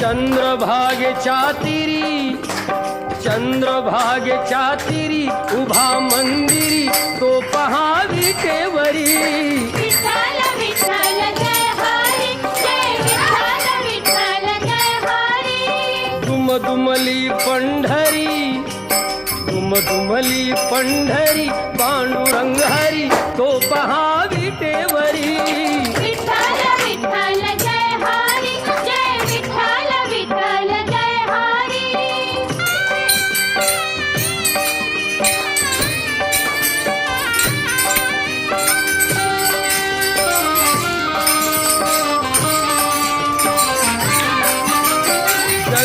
चंद्रभागेच्या तिरी चंद्रभागेच्या तिरी उभा मंदिरी तो पहा विटेवरी विठ्ठल विठ्ठल जय हरी जय विठ्ठल विठ्ठल जय हरी. दुमदुमली पंढरी दुमदुमली पंढरी पांडुरंग हरी तो पहा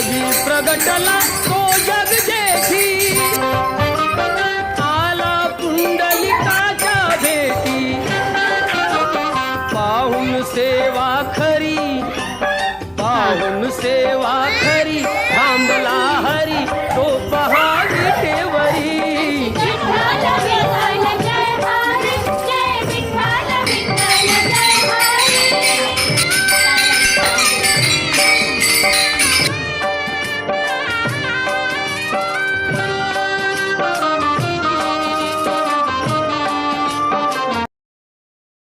जगी प्रगटला तो जग देखी आला पुंडलिकाच्या भेटी. पाहून सेवा खरी पाहून सेवा